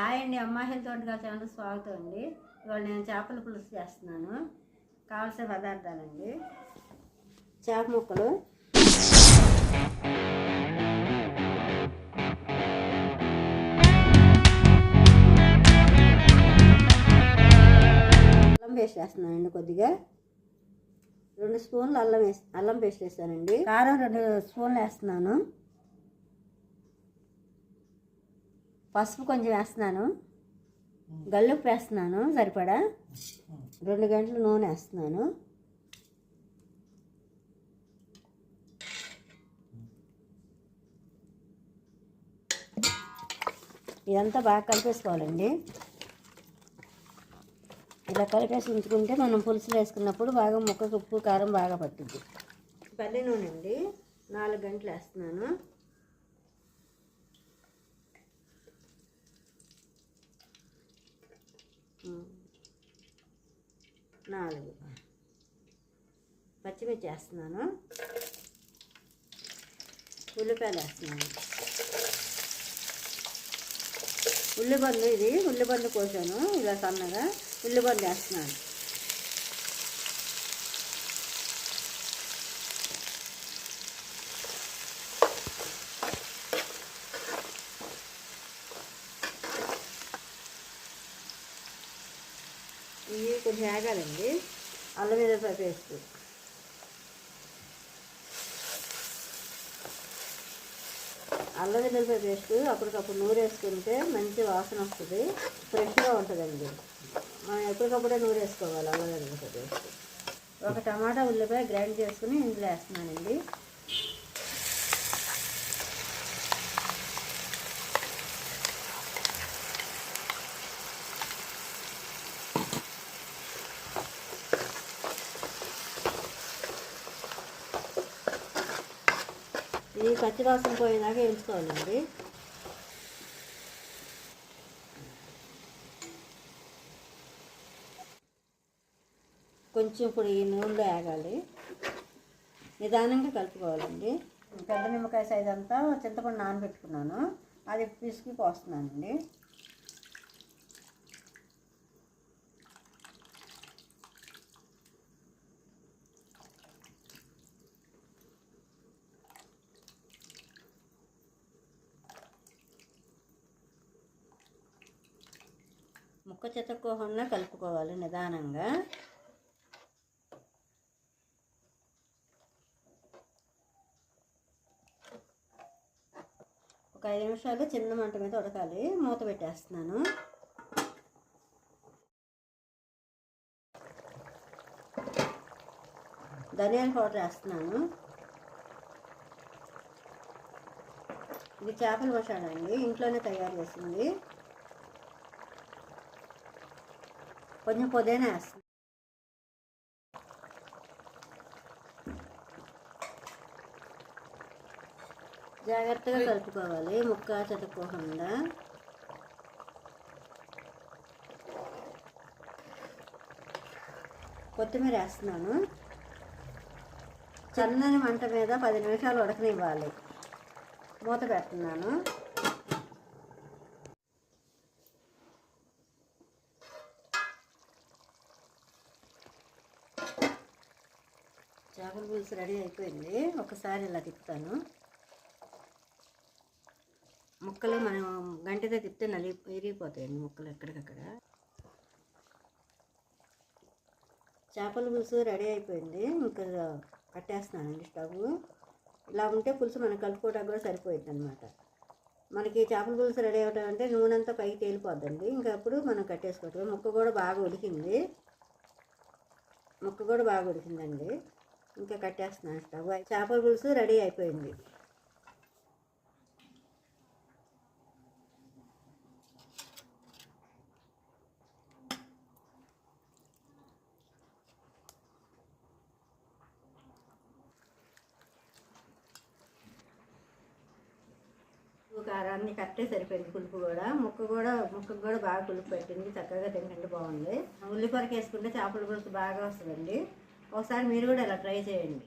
Hi అండి అమ్మ health వంటకాల ఛానల్ స్వాగతం అండి. ఇవాళ నేను చేపల పులుసు చేస్తున్నాను. కావాల్సిన పదార్థాలండి. చేప ముక్కలు. అల్లం పేస్ట్ వేస్తున్నానండి కొద్దిగా. రెండు స్పూన్లు అల్లం వేసి అల్లం పేస్ట్ వేస్తానండి. కారం రెండు స్పూన్లు వేస్తున్నాను. పసుపు కొంచెం వేస్తున్నాను. గల్లుప్పు వేస్తున్నాను సరిపడా? రెండు గంటలు నూనె వేస్తున్నాను. ఇదంతా బాగా కలిపేసుకోవాలండి. ఇలా కలిపేసి ఉంచుకుంటే మనం పులుసులు వేసుకున్నప్పుడు బాగా ముక్కకు ఉప్పు కారం బాగా పట్టుద్ది. పల్లి నూనె అండి. నాలుగు గంటలు వేస్తున్నాను. నాలుగు. పచ్చిమిర్చి వేస్తున్నాను ఉల్లిపాయలు వేస్తున్నాను ఉల్లిబండు ఇది. ఉల్లిబండు కోసాను. ఇలా సన్నగా ఉల్లిబండు వేస్తున్నాను ఇవి కొంచెం ఆగాలండి అల్లం వెల్లిపాయ పేస్ట్. అల్లం వెల్లిపాయ పేస్ట్ అప్పటికప్పుడు నూరు వేసుకుంటే మంచి వాసన వస్తుంది. ఫ్రెష్గా ఉంటుందండి. మనం ఎప్పటికప్పుడే నూరు వేసుకోవాలి అల్లం వెల్లిపాయ పేస్ట్. ఒక టమాటా ఉల్లిపాయ గ్రైండ్ చేసుకుని ఇందులో వేస్తున్నానండి. ఇది పచ్చివాసన పోయేదాకా వేయించుకోవాలండి కొంచెం ఇప్పుడు ఈ నూనెలో ఆగాలి నిదానంగా కలుపుకోవాలండి పెద్ద నిమ్మకాయ సైజ్ అంతా చింతపండు నానబెట్టుకున్నాను అది పిసికి పోస్తున్నానండి ముక్క చెతక్కోకుండా కలుపుకోవాలి నిదానంగా. ఒక ఐదు నిమిషాలు చిన్న మంట మీద ఉడకాలి. మూత పెట్టేస్తున్నాను. ధనియాల పౌడర్ వేస్తున్నాను. ఇది చేపల మసాలా అండి. ఇంట్లోనే తయారు చేసింది. కొంచెం పుదీనా వేస్తాను జాగ్రత్తగా కలుపుకోవాలి ముక్క చదువుకోకుండా కొత్తిమీర వేస్తున్నాను చన్నని మంట మీద పది నిమిషాలు ఉడకనివ్వాలి మూత పెడుతున్నాను చేపల పులుసు రెడీ అయిపోయింది. ఒకసారి ఇలా తిప్పుతాను. ముక్కలు మనం గంటతో తిప్పితే నలి విరిగిపోతాయండి ముక్కలు ఎక్కడికక్కడ. చేపల పులుసు రెడీ అయిపోయింది. ఇంకా కట్టేస్తున్నానండి స్టవ్. ఇలా ఉంటే పులుసు మనం కలుపుకోవడానికి కూడా సరిపోయింది అనమాట మనకి చేపల పులుసు రెడీ అవ్వటం అంటే నూనె అంతా పైకి తేలిపోద్దండి. ఇంకా అప్పుడు మనం కట్టేసుకోవటం ముక్క కూడా బాగా ఉడికింది. ముక్క కూడా బాగా ఉడికిందండి. ఇంకా కట్టేస్తున్నాను స్టవ్ చేపల పులుసు రెడీ అయిపోయింది. కారాన్ని కట్టే సరిపోయింది పులుపు కూడా. ముక్క కూడా ముక్కకు కూడా బాగా పులుపు పెట్టింది. చక్కగా తింటుంటే బాగుంది. ఉల్లిపొరకు వేసుకుంటే చేపల పులుసు బాగా వస్తుందండి. ఒకసారి మీరు కూడా ఇలా ట్రై చేయండి.